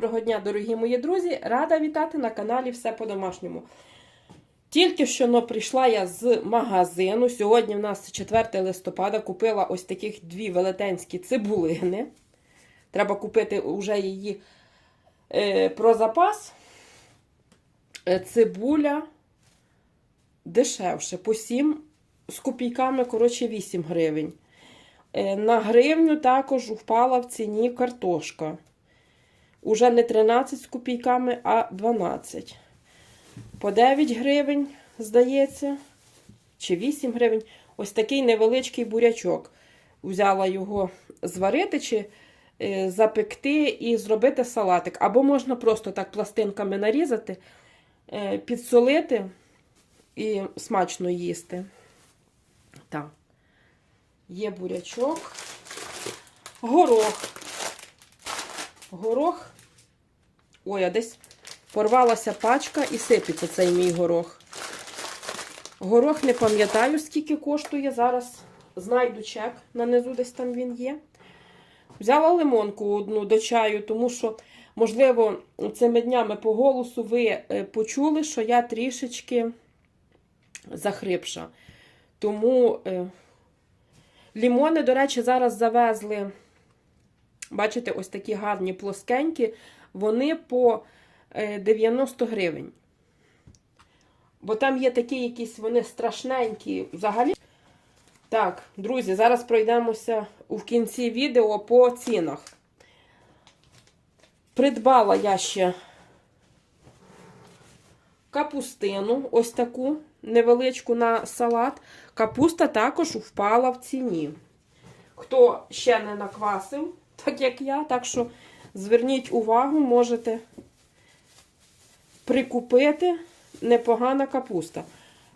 Доброго дня, дорогі мої друзі! Рада вітати на каналі Все по-домашньому. Тільки що но прийшла я з магазину. Сьогодні в нас 4 листопада. Купила ось таких дві велетенські цибулини. Треба купити вже її е, про запас. Е, цибуля дешевше. По 7 з копійками, коротше, 8 гривень. Е, на гривню також впала в ціні картошка. Уже не 13 з копійками, а 12. По 9 гривень, здається, чи 8 гривень. Ось такий невеличкий бурячок. Взяла його зварити чи е, запекти і зробити салатик. Або можна просто так пластинками нарізати, е, підсолити і смачно їсти. Так. Є бурячок, горох. Горох. Ой, а десь порвалася пачка і сипеться цей мій горох. Горох не пам'ятаю, скільки коштує. Зараз знайду чек. Нанизу десь там він є. Взяла лимонку одну до чаю, тому що, можливо, цими днями по голосу ви е, почули, що я трішечки захрипша. Тому е, лімони, до речі, зараз завезли. Бачите, ось такі гарні плоскенькі, вони по 90 гривень. Бо там є такі якісь вони страшненькі взагалі. Так, друзі, зараз пройдемося в кінці відео по цінах. Придбала я ще капустину, ось таку невеличку на салат. Капуста також впала в ціні. Хто ще не наквасив, так як я. Так що зверніть увагу, можете прикупити непогана капуста.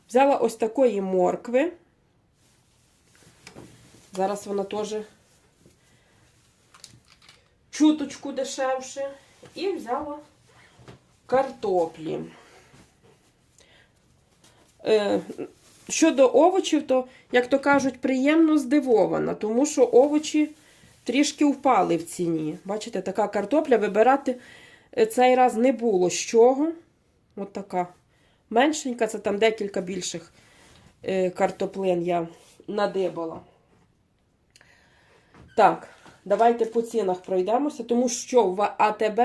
Взяла ось такої моркви. Зараз вона теж чуточку дешевше. І взяла картоплі. Е, щодо овочів, то, як то кажуть, приємно здивована, тому що овочі трішки впали в ціні. Бачите, така картопля вибирати цей раз не було з чого. От така меншенька, це там декілька більших е, картоплин я надибала. Так, давайте по цінах пройдемося, тому що в АТБ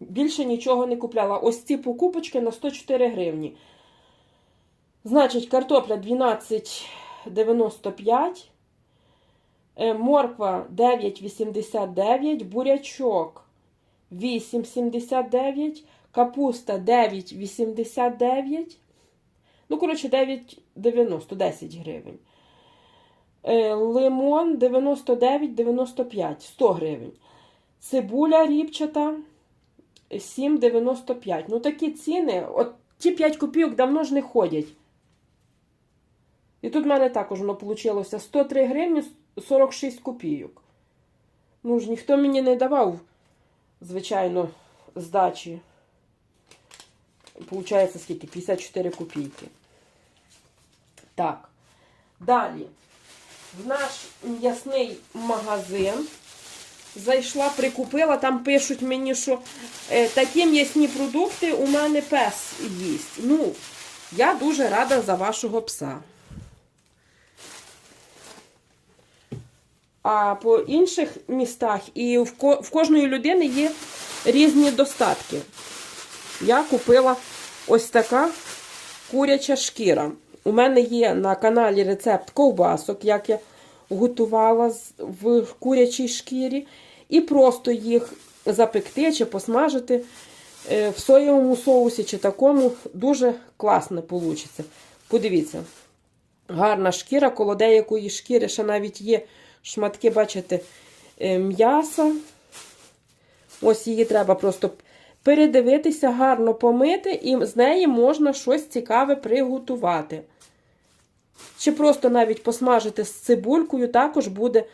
більше нічого не купляла. Ось ці покупочки на 104 гривні. Значить, картопля 12,95. Е, Морква 9,89, бурячок 8,79, капуста 9,89. Ну, коротше, 9,90, 10 гривень. Е, Лимон 99,95, 100 гривень. Цибуля ріпчата 7,95. Ну, такі ціни, от ті 5 копійок давно ж не ходять. І тут в мене також воно вийшло 103 гривні 46 копійок. Ну ж, ніхто мені не давав, звичайно, здачі. Получається, скільки? 54 копійки. Так. Далі. В наш м'ясний магазин зайшла, прикупила, там пишуть мені, що е, такі м'ясні продукти у мене пес їсть. Ну, я дуже рада за вашого пса. А по інших містах і в, ко в кожної людини є різні достатки. Я купила ось така куряча шкіра. У мене є на каналі рецепт ковбасок, як я готувала в курячій шкірі. І просто їх запекти чи посмажити е, в соєвому соусі чи такому дуже класно вийде. Подивіться, гарна шкіра, коло деякої шкіри ще навіть є шматки, бачите, е, м'яса. Ось її треба просто передивитися, гарно помити, і з неї можна щось цікаве приготувати. Чи просто навіть посмажити з цибулькою, також буде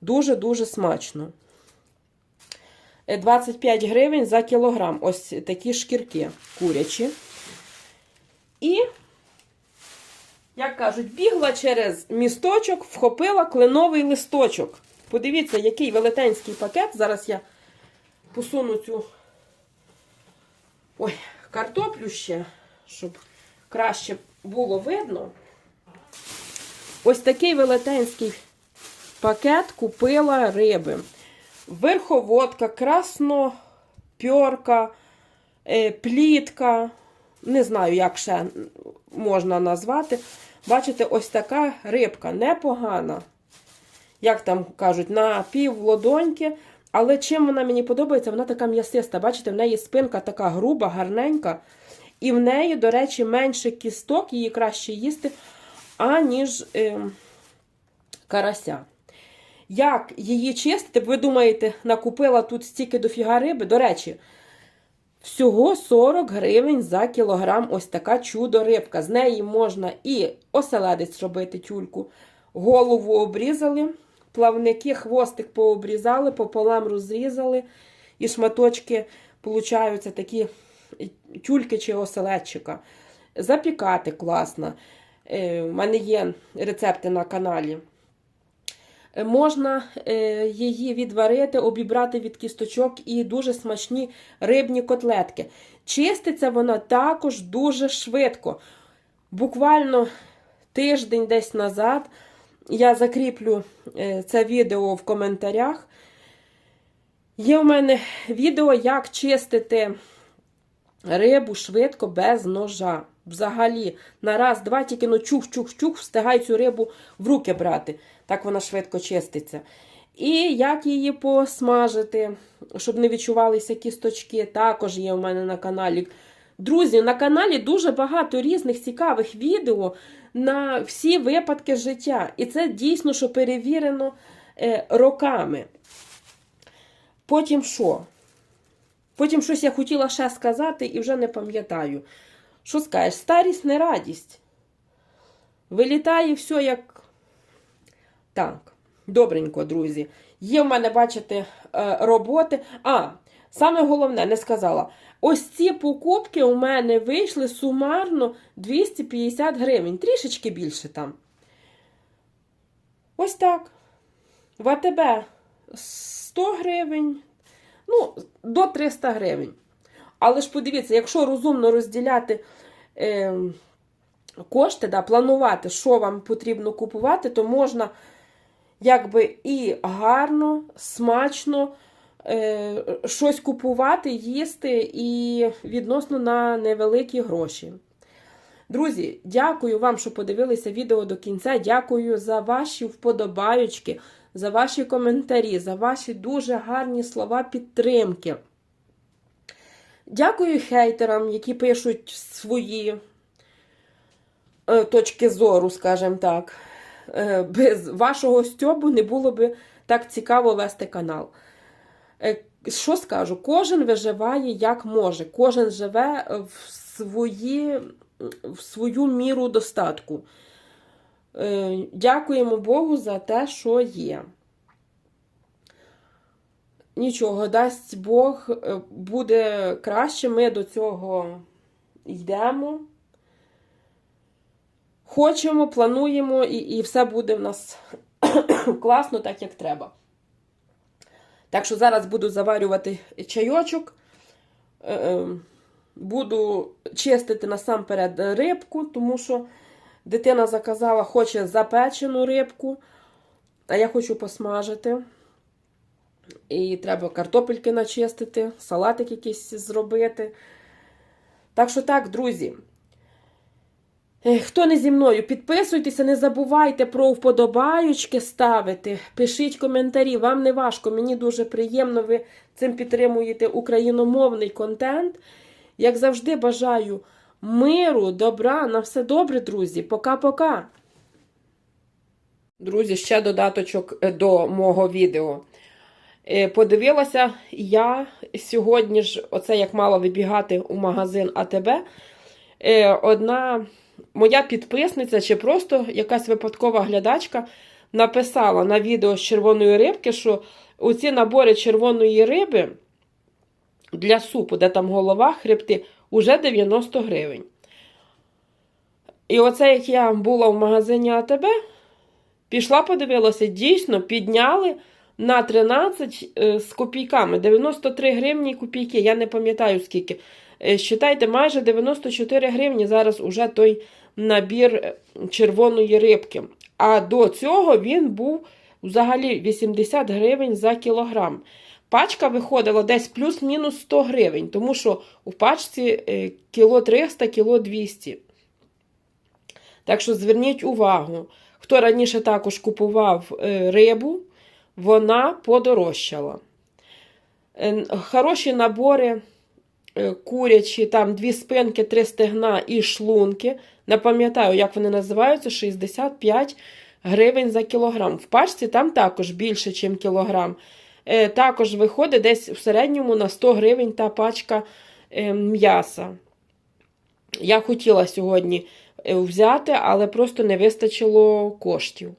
дуже-дуже смачно. 25 гривень за кілограм. Ось такі шкірки курячі. І, як кажуть, бігла через місточок, вхопила кленовий листочок. Подивіться, який велетенський пакет. Зараз я посуну цю Ой, картоплю ще, щоб краще було видно. Ось такий велетенський пакет купила риби. Верховодка, краснопьорка, е, плітка. Не знаю, як ще можна назвати. Бачите, ось така рибка непогана. Як там кажуть, на пів ладоньки. Але чим вона мені подобається, вона така м'ясиста. Бачите, в неї спинка така груба, гарненька. І в неї, до речі, менше кісток, її краще їсти, аніж е, карася. Як її чистити, ви думаєте, накупила тут стільки дофіга риби? До речі, всього 40 гривень за кілограм ось така чудо-рибка. З неї можна і оселедець робити тюльку, голову обрізали, плавники, хвостик пообрізали, пополам розрізали, і шматочки получаються такі тюльки чи оселедчика. Запікати класно. У мене є рецепти на каналі. Е, Можна е, її відварити, обібрати від кісточок і дуже смачні рибні котлетки. Чиститься вона також дуже швидко. Буквально тиждень десь назад я закріплю е, це відео в коментарях. Є в мене відео, як чистити рибу швидко без ножа. Взагалі, на раз, два, тільки ну чух-чух-чух, встигай цю рибу в руки брати. Так вона швидко чиститься. І як її посмажити, щоб не відчувалися кісточки, також є у мене на каналі. Друзі, на каналі дуже багато різних цікавих відео на всі випадки життя. І це дійсно, що перевірено е, роками. Потім що? Потім щось я хотіла ще сказати і вже не пам'ятаю. Що скажеш? Старість не радість. Вилітає все як. Так, добренько, друзі. Є в мене, бачите, е, роботи. А, саме головне, не сказала. Ось ці покупки у мене вийшли сумарно 250 гривень. Трішечки більше там. Ось так. В АТБ 100 гривень. Ну, до 300 гривень. Але ж подивіться, якщо розумно розділяти е, кошти, да, планувати, що вам потрібно купувати, то можна якби і гарно, смачно е, щось купувати, їсти і відносно на невеликі гроші. Друзі, дякую вам, що подивилися відео до кінця. Дякую за ваші вподобаючки, за ваші коментарі, за ваші дуже гарні слова підтримки. Дякую хейтерам, які пишуть свої е, точки зору, скажімо так. Е, без вашого стьобу не було би так цікаво вести канал. Е, що скажу? Кожен виживає як може, кожен живе в, свої, в свою міру достатку. Дякуємо Богу за те, що є. Нічого, дасть Бог, е, буде краще, ми до цього йдемо. Хочемо, плануємо, і, і все буде в нас класно, так як треба. Так що зараз буду заварювати чайочок, е, е, буду чистити насамперед рибку, тому що дитина заказала, хоче запечену рибку, а я хочу посмажити. І треба картопельки начистити, салатик якийсь зробити. Так що так, друзі. Е, Хто не зі мною, підписуйтеся, не забувайте про вподобаючки ставити. Пишіть коментарі, вам не важко, мені дуже приємно, ви цим підтримуєте україномовний контент. Як завжди, бажаю миру, добра, на все добре, друзі. Пока-пока. Друзі, ще додаточок е, до мого відео. Е, Подивилася я сьогодні ж, оце як мала вибігати у магазин АТБ. е, Одна моя підписниця чи просто якась випадкова глядачка написала на відео з червоної рибки, що оці набори червоної риби для супу, де там голова, хребти, уже 90 гривень. І оце, як я була в магазині АТБ, пішла, подивилася, дійсно підняли на 13 е, з копійками. 93 гривні копійки. Я не пам'ятаю скільки. Е, Считайте, майже 94 гривні зараз уже той набір е, червоної рибки. А до цього він був взагалі 80 гривень за кілограм. Пачка виходила десь плюс-мінус 100 гривень, тому що у пачці кіло 300, кіло 200. Так що зверніть увагу, хто раніше також купував рибу, вона подорожчала. Е, Хороші набори е, курячі, там дві спинки, три стегна і шлунки. Не пам'ятаю, як вони називаються, 65 гривень за кілограм. В пачці там також більше, ніж кілограм. Е, Також виходить десь в середньому на 100 гривень та пачка е, м'яса. Я хотіла сьогодні взяти, але просто не вистачило коштів.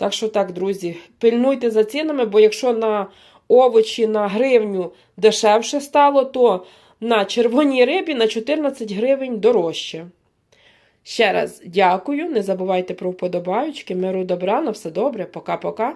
Так що так, друзі, пильнуйте за цінами, бо якщо на овочі на гривню дешевше стало, то на червоній рибі на 14 гривень дорожче. Ще раз дякую. Не забувайте про вподобаючки. Миру добра, на все добре. Пока-пока.